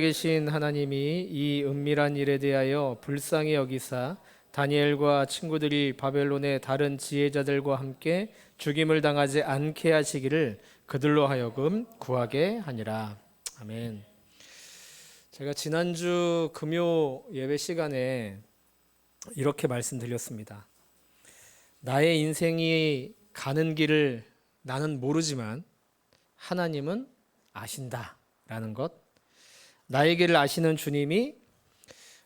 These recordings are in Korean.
계신 하나님이 이 은밀한 일에 대하여 불쌍히 여기사 다니엘과 친구들이 바벨론의 다른 지혜자들과 함께 죽임을 당하지 않게 하시기를 그들로 하여금 구하게 하니라. 아멘. 제가 지난주 금요 예배 시간에 이렇게 말씀드렸습니다. 나의 인생이 가는 길을 나는 모르지만 하나님은 아신다라는 것. 나의 길을 아시는 주님이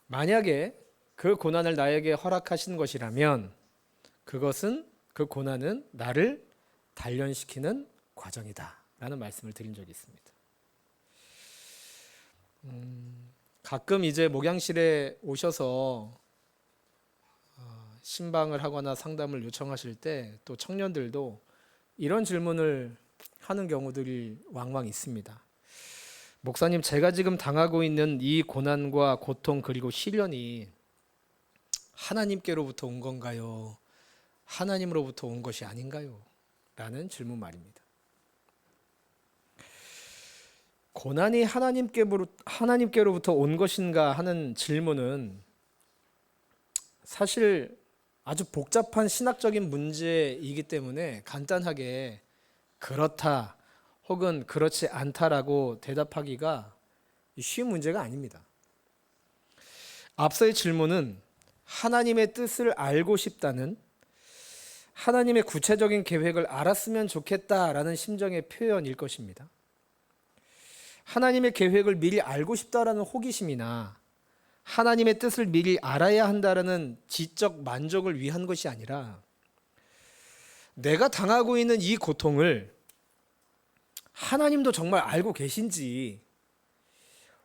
만약에 그 고난을 나에게 허락하신 것이라면 그것은 그 고난은 나를 단련시키는 과정이다 라는 말씀을 드린 적이 있습니다. 음, 가끔 이제 목양실에 오셔서 어, 신방을 하거나 상담을 요청하실 때 또 청년들도 이런 질문을 하는 경우들이 왕왕 있습니다. 목사님, 제가 지금 당하고 있는 이 고난과 고통 그리고 시련이 하나님께로부터 온 건가요? 하나님으로부터 온 것이 아닌가요? 라는 질문 말입니다. 고난이 하나님께로, 하나님께로부터 온 것인가 하는 질문은 사실 아주 복잡한 신학적인 문제이기 때문에 간단하게 그렇다 혹은 그렇지 않다라고 대답하기가 쉬운 문제가 아닙니다. 앞서의 질문은 하나님의 뜻을 알고 싶다는 하나님의 구체적인 계획을 알았으면 좋겠다라는 심정의 표현일 것입니다. 하나님의 계획을 미리 알고 싶다라는 호기심이나 하나님의 뜻을 미리 알아야 한다라는 지적 만족을 위한 것이 아니라 내가 당하고 있는 이 고통을 하나님도 정말 알고 계신지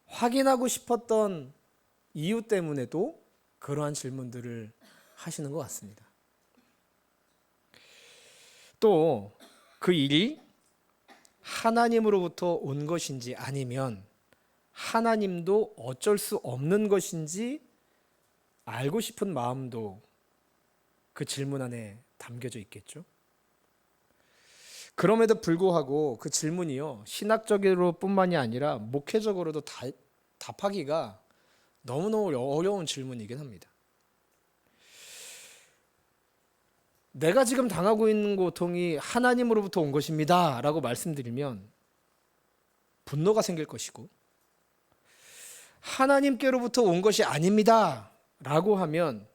확인하고 싶었던 이유 때문에도 그러한 질문들을 하시는 것 같습니다. 또 그 일이 하나님으로부터 온 것인지 아니면 하나님도 어쩔 수 없는 것인지 알고 싶은 마음도 그 질문 안에 담겨져 있겠죠. 그럼에도 불구하고 그 질문이요 신학적으로뿐만이 아니라 목회적으로도 다, 답하기가 너무너무 어려운 질문이긴 합니다. 내가 지금 당하고 있는 고통이 하나님으로부터 온 것입니다. 라고 말씀드리면 분노가 생길 것이고, 하나님께로부터 온 것이 아닙니다. 라고 하면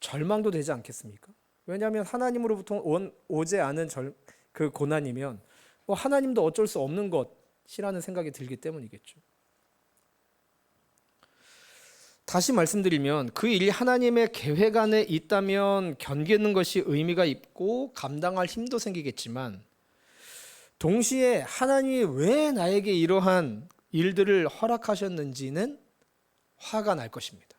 절망도 되지 않겠습니까? 왜냐하면 하나님으로부터 온, 오지 않은 절, 그 고난이면 뭐 하나님도 어쩔 수 없는 것이라는 생각이 들기 때문이겠죠. 다시 말씀드리면 그 일이 하나님의 계획 안에 있다면 견디는 것이 의미가 있고 감당할 힘도 생기겠지만 동시에 하나님이 왜 나에게 이러한 일들을 허락하셨는지는 화가 날 것입니다.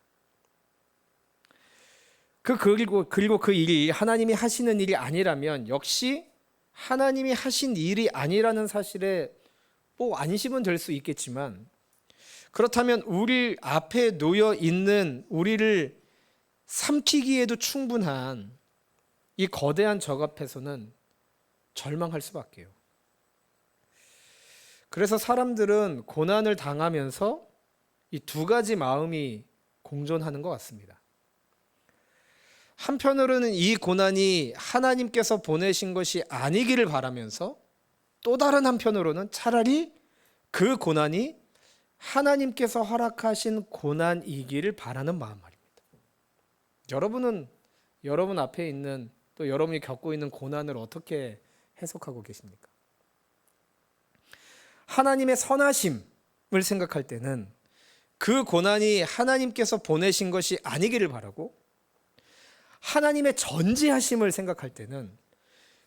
그 그리고 그리고 그 일이 하나님이 하시는 일이 아니라면 역시 하나님이 하신 일이 아니라는 사실에 뭐 안심은 될 수 있겠지만 그렇다면 우리 앞에 놓여 있는 우리를 삼키기에도 충분한 이 거대한 적 앞에서는 절망할 수밖에요. 그래서 사람들은 고난을 당하면서 이 두 가지 마음이 공존하는 것 같습니다. 한편으로는 이 고난이 하나님께서 보내신 것이 아니기를 바라면서 또 다른 한편으로는 차라리 그 고난이 하나님께서 허락하신 고난이기를 바라는 마음 말입니다. 여러분은 여러분 앞에 있는 또 여러분이 겪고 있는 고난을 어떻게 해석하고 계십니까? 하나님의 선하심을 생각할 때는 그 고난이 하나님께서 보내신 것이 아니기를 바라고 하나님의 전지하심을 생각할 때는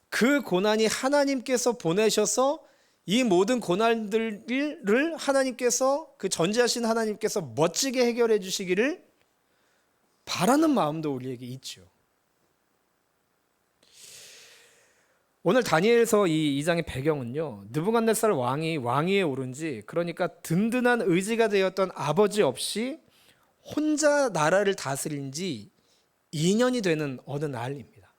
그 고난이 하나님께서 보내셔서 이 모든 고난들을 하나님께서 그 전지하신 하나님께서 멋지게 해결해 주시기를 바라는 마음도 우리에게 있죠. 오늘 다니엘서 이 2장의 배경은요. 느부갓네살 왕이 왕위에 오른 지 그러니까 든든한 의지가 되었던 아버지 없이 혼자 나라를 다스린 지 2년이 되는 어느 날입니다.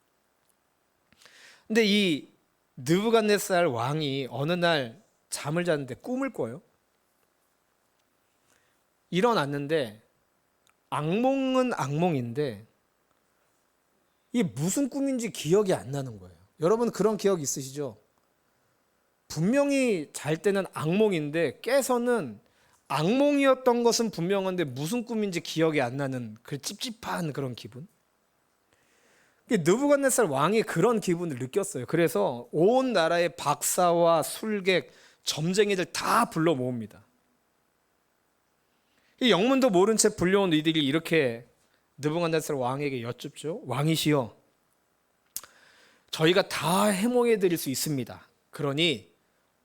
근데 이 느부갓네살 왕이 어느 날 잠을 자는데 꿈을 꿔요. 일어났는데 악몽은 악몽인데 이게 무슨 꿈인지 기억이 안 나는 거예요. 여러분 그런 기억 있으시죠? 분명히 잘 때는 악몽인데 깨서는 악몽이었던 것은 분명한데 무슨 꿈인지 기억이 안 나는 그 찝찝한 그런 기분. 느부갓네살 왕이 그런 기분을 느꼈어요. 그래서 온 나라의 박사와 술객, 점쟁이들 다 불러 모읍니다. 이 영문도 모른 채 불려온 이들이 이렇게 느부갓네살 왕에게 여쭙죠. 왕이시여, 저희가 다 해몽해 드릴 수 있습니다. 그러니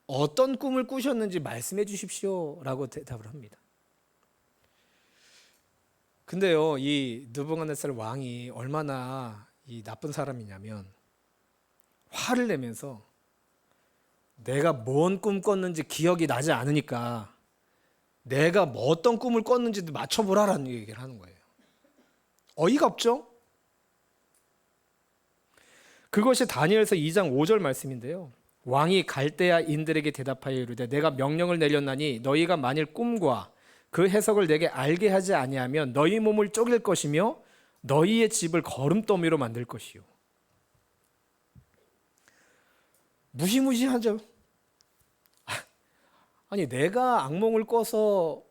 어떤 꿈을 꾸셨는지 말씀해 주십시오라고 대답을 합니다. 근데요, 이 느부갓네살 왕이 얼마나 이 나쁜 사람이냐면 화를 내면서 내가 뭔 꿈 꿨는지 기억이 나지 않으니까 내가 뭐 어떤 꿈을 꿨는지도 맞춰보라라는 얘기를 하는 거예요. 어이가 없죠? 그것이 다니엘서 2장 5절 말씀인데요. 왕이 갈대아인들에게 대답하여 이르되 내가 명령을 내렸나니 너희가 만일 꿈과 그 해석을 내게 알게 하지 아니하면 너희 몸을 쪼갤 것이며 너희의 집을 거름더미로 만들 것이요. 무시무시하죠. 아니 내가 악몽을 꿔서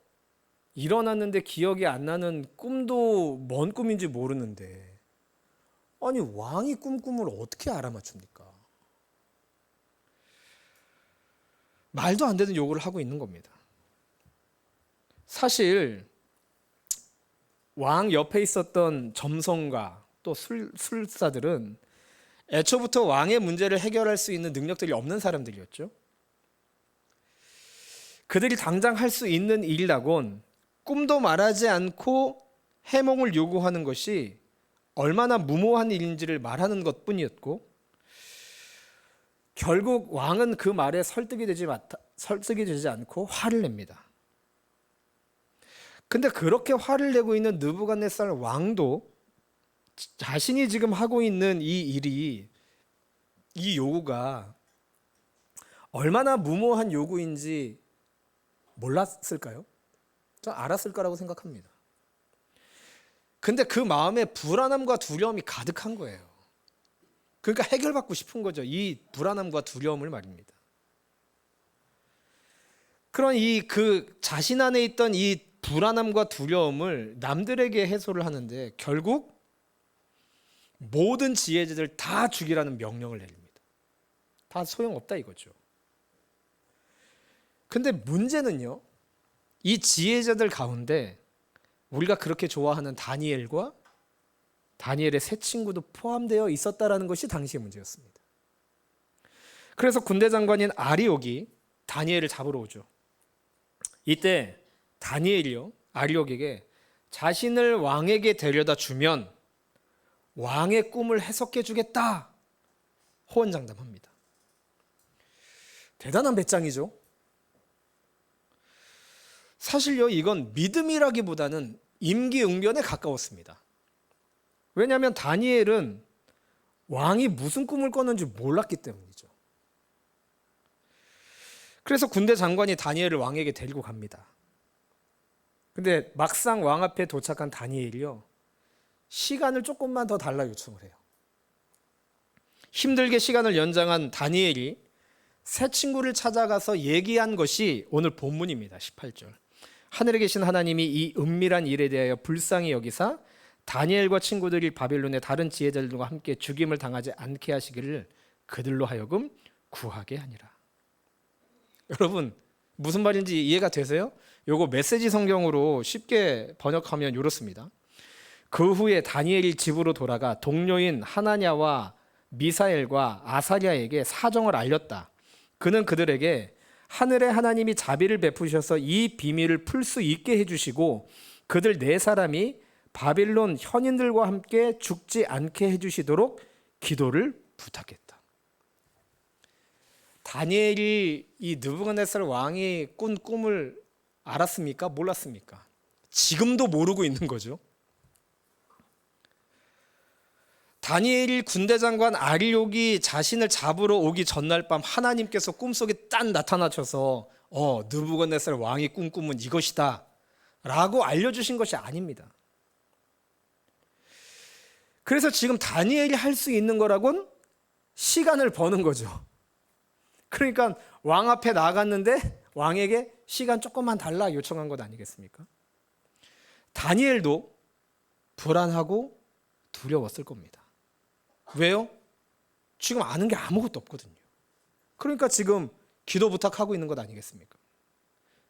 일어났는데 기억이 안 나는 꿈도 뭔 꿈인지 모르는데 아니 왕이 꿈 꿈을 어떻게 알아맞춥니까? 말도 안 되는 요구를 하고 있는 겁니다. 사실 왕 옆에 있었던 점성가 또 술, 술사들은 애초부터 왕의 문제를 해결할 수 있는 능력들이 없는 사람들이었죠. 그들이 당장 할 수 있는 일이라곤 꿈도 말하지 않고 해몽을 요구하는 것이 얼마나 무모한 일인지를 말하는 것 뿐이었고 결국 왕은 그 말에 설득이 되지, 설득이 되지 않고 화를 냅니다. 근데 그렇게 화를 내고 있는 느부갓네살 왕도 자신이 지금 하고 있는 이 일이 이 요구가 얼마나 무모한 요구인지 몰랐을까요? 저 알았을 거라고 생각합니다. 근데 그 마음에 불안함과 두려움이 가득한 거예요. 그러니까 해결받고 싶은 거죠. 이 불안함과 두려움을 말입니다. 그런 이 그 자신 안에 있던 이 불안함과 두려움을 남들에게 해소를 하는데 결국 모든 지혜자들 다 죽이라는 명령을 내립니다. 다 소용없다 이거죠. 근데 문제는요. 이 지혜자들 가운데 우리가 그렇게 좋아하는 다니엘과 다니엘의 세 친구도 포함되어 있었다라는 것이 당시의 문제였습니다. 그래서 군대 장관인 아리옥이 다니엘을 잡으러 오죠. 이때 다니엘이요 아리옥에게 자신을 왕에게 데려다 주면 왕의 꿈을 해석해 주겠다 호언장담합니다. 대단한 배짱이죠. 사실요 이건 믿음이라기보다는 임기응변에 가까웠습니다. 왜냐하면 다니엘은 왕이 무슨 꿈을 꿨는지 몰랐기 때문이죠. 그래서 군대 장관이 다니엘을 왕에게 데리고 갑니다. 근데 막상 왕 앞에 도착한 다니엘이요. 시간을 조금만 더 달라 요청을 해요. 힘들게 시간을 연장한 다니엘이 새 친구를 찾아가서 얘기한 것이 오늘 본문입니다. 18절. 하늘에 계신 하나님이 이 은밀한 일에 대하여 불쌍히 여기사 다니엘과 친구들이 바빌론의 다른 지혜자들과 함께 죽임을 당하지 않게 하시기를 그들로 하여금 구하게 하니라. 여러분 무슨 말인지 이해가 되세요? 요거 메시지 성경으로 쉽게 번역하면 이렇습니다. 그 후에 다니엘이 집으로 돌아가 동료인 하나냐와 미사엘과 아사랴에게 사정을 알렸다. 그는 그들에게 하늘의 하나님이 자비를 베푸셔서 이 비밀을 풀 수 있게 해주시고 그들 네 사람이 바빌론 현인들과 함께 죽지 않게 해주시도록 기도를 부탁했다. 다니엘이 이 느부갓네살 왕이 꾼 꿈을 알았습니까? 몰랐습니까? 지금도 모르고 있는 거죠. 다니엘이 군대 장관 아리옥이 자신을 잡으러 오기 전날 밤 하나님께서 꿈속에 딱 나타나셔서 어 느부갓네살 왕이 꿈꾸은 이것이다 라고 알려주신 것이 아닙니다. 그래서 지금 다니엘이 할 수 있는 거라곤 시간을 버는 거죠. 그러니까 왕 앞에 나갔는데 왕에게 시간 조금만 달라 요청한 것 아니겠습니까? 다니엘도 불안하고 두려웠을 겁니다. 왜요? 지금 아는 게 아무것도 없거든요. 그러니까 지금 기도 부탁하고 있는 것 아니겠습니까?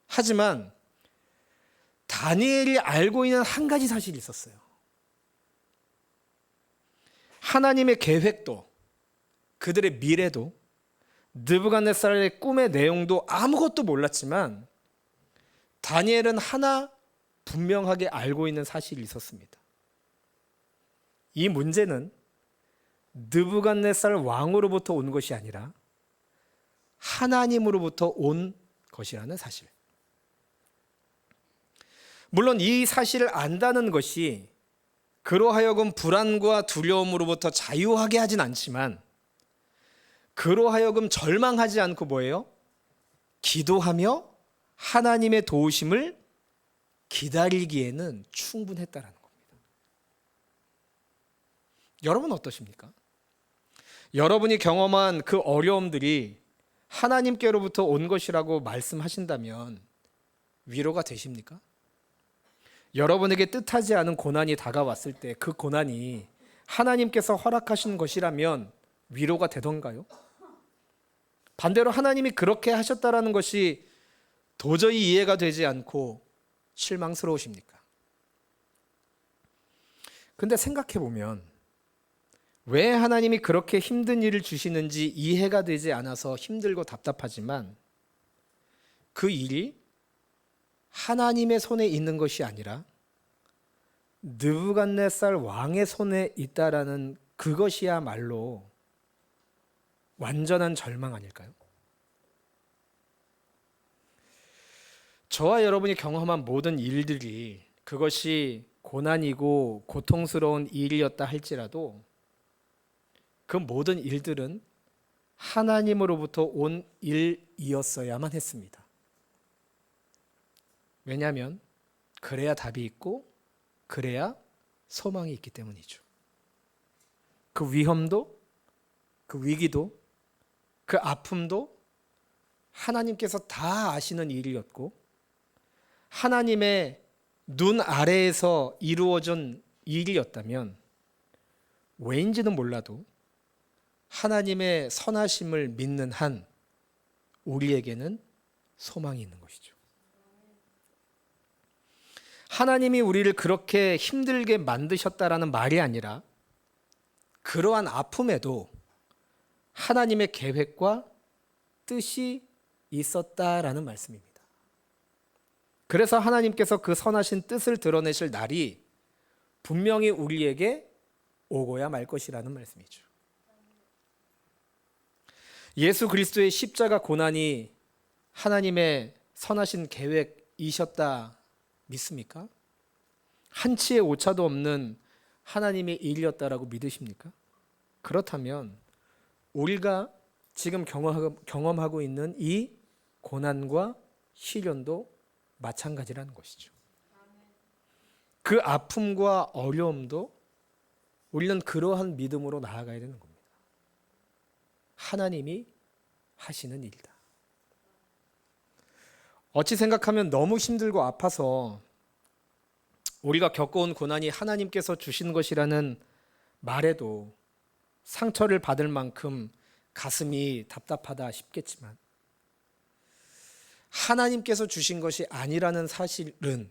하지만 다니엘이 알고 있는 한 가지 사실이 있었어요. 하나님의 계획도 그들의 미래도 느부갓네살의 꿈의 내용도 아무것도 몰랐지만 다니엘은 하나 분명하게 알고 있는 사실이 있었습니다. 이 문제는 느부갓네살 왕으로부터 온 것이 아니라 하나님으로부터 온 것이라는 사실. 물론 이 사실을 안다는 것이 그로하여금 불안과 두려움으로부터 자유하게 하진 않지만 그로하여금 절망하지 않고 뭐예요? 기도하며 하나님의 도우심을 기다리기에는 충분했다라는 겁니다. 여러분 어떠십니까? 여러분이 경험한 그 어려움들이 하나님께로부터 온 것이라고 말씀하신다면 위로가 되십니까? 여러분에게 뜻하지 않은 고난이 다가왔을 때 그 고난이 하나님께서 허락하신 것이라면 위로가 되던가요? 반대로 하나님이 그렇게 하셨다라는 것이 도저히 이해가 되지 않고 실망스러우십니까? 근데 생각해 보면 왜 하나님이 그렇게 힘든 일을 주시는지 이해가 되지 않아서 힘들고 답답하지만 그 일이 하나님의 손에 있는 것이 아니라 느부갓네살 왕의 손에 있다라는 그것이야말로 완전한 절망 아닐까요? 저와 여러분이 경험한 모든 일들이 그것이 고난이고 고통스러운 일이었다 할지라도 그 모든 일들은 하나님으로부터 온 일이었어야만 했습니다. 왜냐하면 그래야 답이 있고 그래야 소망이 있기 때문이죠. 그 위험도 그 위기도 그 아픔도 하나님께서 다 아시는 일이었고 하나님의 눈 아래에서 이루어진 일이었다면 왜인지는 몰라도 하나님의 선하심을 믿는 한 우리에게는 소망이 있는 것이죠. 하나님이 우리를 그렇게 힘들게 만드셨다라는 말이 아니라 그러한 아픔에도 하나님의 계획과 뜻이 있었다라는 말씀입니다. 그래서 하나님께서 그 선하신 뜻을 드러내실 날이 분명히 우리에게 오고야 말 것이라는 말씀이죠. 예수 그리스도의 십자가 고난이 하나님의 선하신 계획이셨다 믿습니까? 한치의 오차도 없는 하나님의 일이었다라고 믿으십니까? 그렇다면 우리가 지금 경험하고 있는 이 고난과 시련도 마찬가지라는 것이죠. 그 아픔과 어려움도 우리는 그러한 믿음으로 나아가야 되는 겁니다. 하나님이 하시는 일이다. 어찌 생각하면 너무 힘들고 아파서 우리가 겪어온 고난이 하나님께서 주신 것이라는 말에도 상처를 받을 만큼 가슴이 답답하다 싶겠지만 하나님께서 주신 것이 아니라는 사실은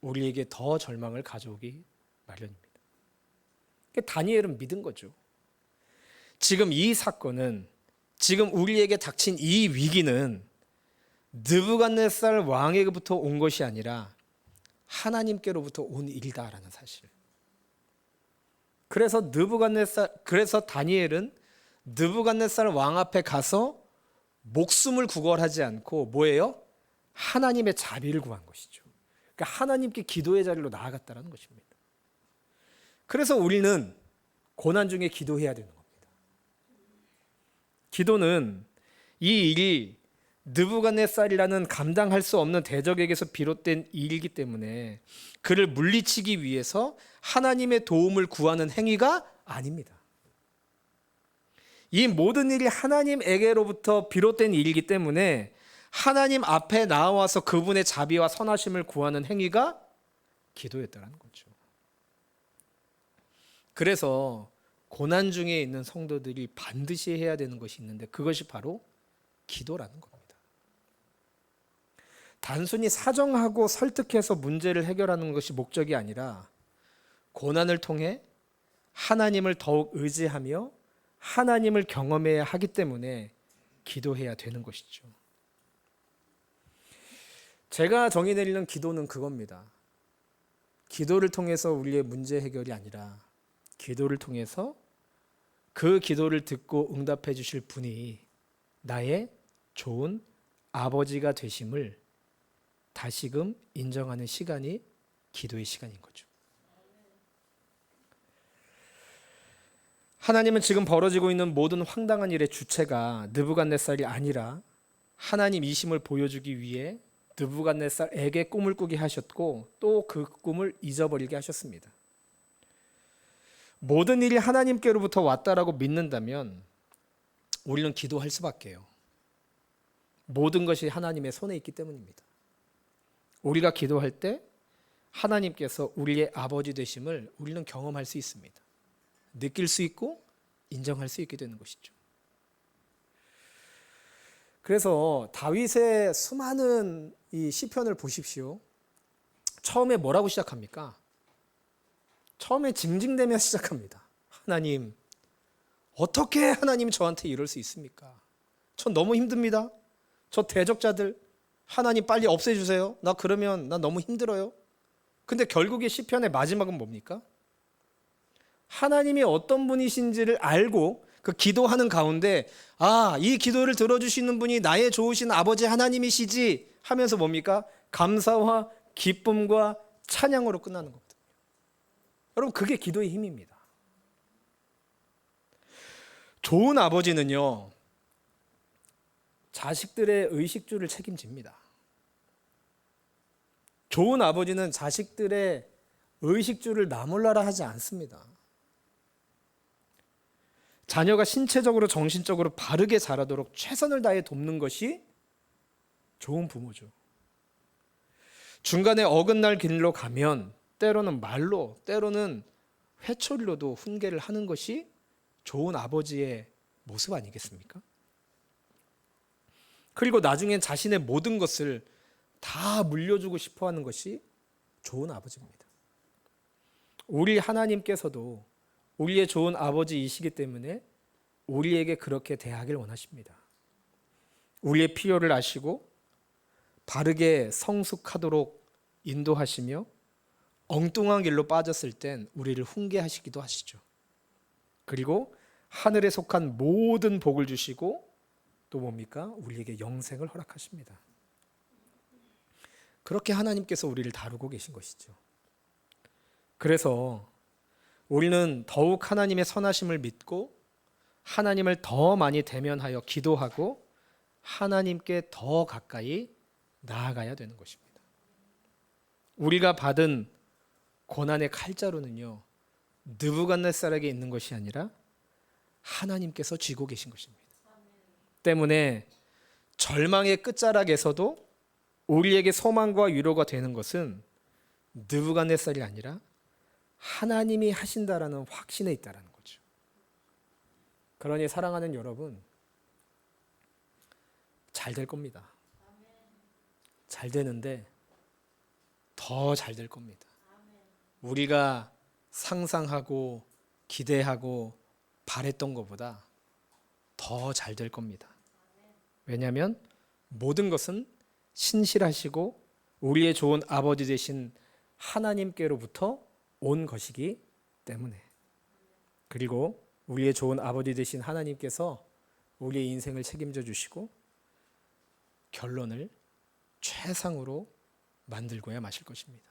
우리에게 더 절망을 가져오기 마련입니다. 다니엘은 믿은 거죠. 지금 이 사건은 지금 우리에게 닥친 이 위기는 느부갓네살 왕에게부터 온 것이 아니라 하나님께로부터 온 일이다라는 사실. 그래서 느부갓네살 그래서 다니엘은 느부갓네살 왕 앞에 가서 목숨을 구걸하지 않고 뭐예요? 하나님의 자비를 구한 것이죠. 그러니까 하나님께 기도의 자리로 나아갔다는 것입니다. 그래서 우리는 고난 중에 기도해야 되는 겁니다. 기도는 이 일이 느부갓네살이라는 감당할 수 없는 대적에게서 비롯된 일이기 때문에 그를 물리치기 위해서 하나님의 도움을 구하는 행위가 아닙니다. 이 모든 일이 하나님에게로부터 비롯된 일이기 때문에 하나님 앞에 나와서 그분의 자비와 선하심을 구하는 행위가 기도였다는 거죠. 그래서 고난 중에 있는 성도들이 반드시 해야 되는 것이 있는데 그것이 바로 기도라는 겁니다. 단순히 사정하고 설득해서 문제를 해결하는 것이 목적이 아니라 고난을 통해 하나님을 더욱 의지하며 하나님을 경험해야 하기 때문에 기도해야 되는 것이죠. 제가 정의 내리는 기도는 그겁니다. 기도를 통해서 우리의 문제 해결이 아니라 기도를 통해서 그 기도를 듣고 응답해 주실 분이 나의 좋은 아버지가 되심을 다시금 인정하는 시간이 기도의 시간인 거죠. 하나님은 지금 벌어지고 있는 모든 황당한 일의 주체가 느부갓네살이 아니라 하나님 이심을 보여주기 위해 느부갓네살에게 꿈을 꾸게 하셨고 또 그 꿈을 잊어버리게 하셨습니다. 모든 일이 하나님께로부터 왔다라고 믿는다면 우리는 기도할 수밖에요. 모든 것이 하나님의 손에 있기 때문입니다. 우리가 기도할 때 하나님께서 우리의 아버지 되심을 우리는 경험할 수 있습니다. 느낄 수 있고 인정할 수 있게 되는 것이죠. 그래서 다윗의 수많은 이 시편을 보십시오. 처음에 뭐라고 시작합니까? 처음에 징징대며 시작합니다. 하나님, 어떻게 하나님 저한테 이럴 수 있습니까? 전 너무 힘듭니다. 저 대적자들 하나님 빨리 없애주세요. 나 그러면 나 너무 힘들어요. 근데 결국에 시편의 마지막은 뭡니까? 하나님이 어떤 분이신지를 알고 그 기도하는 가운데 아, 이 기도를 들어주시는 분이 나의 좋으신 아버지 하나님이시지 하면서 뭡니까? 감사와 기쁨과 찬양으로 끝나는 겁니다. 여러분, 그게 기도의 힘입니다. 좋은 아버지는요, 자식들의 의식주를 책임집니다. 좋은 아버지는 자식들의 의식주를 나몰라라 하지 않습니다. 자녀가 신체적으로 정신적으로 바르게 자라도록 최선을 다해 돕는 것이 좋은 부모죠. 중간에 어긋날 길로 가면 때로는 말로, 때로는 회초리로도 훈계를 하는 것이 좋은 아버지의 모습 아니겠습니까? 그리고 나중엔 자신의 모든 것을 다 물려주고 싶어 하는 것이 좋은 아버지입니다. 우리 하나님께서도 우리의 좋은 아버지이시기 때문에 우리에게 그렇게 대하길 원하십니다. 우리의 필요를 아시고 바르게 성숙하도록 인도하시며 엉뚱한 길로 빠졌을 땐 우리를 훈계하시기도 하시죠. 그리고 하늘에 속한 모든 복을 주시고 또 뭡니까? 우리에게 영생을 허락하십니다. 그렇게 하나님께서 우리를 다루고 계신 것이죠. 그래서 우리는 더욱 하나님의 선하심을 믿고 하나님을 더 많이 대면하여 기도하고 하나님께 더 가까이 나아가야 되는 것입니다. 우리가 받은 고난의 칼자루는요. 느부갓네살에게 있는 것이 아니라 하나님께서 쥐고 계신 것입니다. 때문에 절망의 끝자락에서도 우리에게 소망과 위로가 되는 것은 느부갓네살이 아니라 하나님이 하신다라는 확신에 있다라는 거죠. 그러니 사랑하는 여러분 잘 될 겁니다. 잘 되는데 더 잘 될 겁니다. 우리가 상상하고 기대하고 바랬던 것보다 더 잘 될 겁니다. 왜냐하면 모든 것은 신실하시고 우리의 좋은 아버지 되신 하나님께로부터 온 것이기 때문에 그리고 우리의 좋은 아버지 되신 하나님께서 우리의 인생을 책임져 주시고 결론을 최상으로 만들고야 마실 것입니다.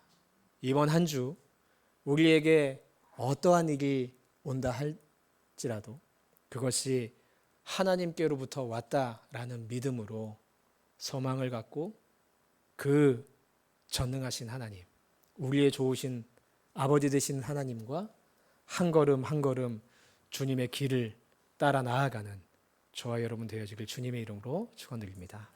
이번 한 주 우리에게 어떠한 일이 온다 할지라도 그것이 하나님께로부터 왔다라는 믿음으로 소망을 갖고 그 전능하신 하나님, 우리의 좋으신 아버지 되신 하나님과 한 걸음 한 걸음 주님의 길을 따라 나아가는 저와 여러분 되어지길 주님의 이름으로 축원드립니다.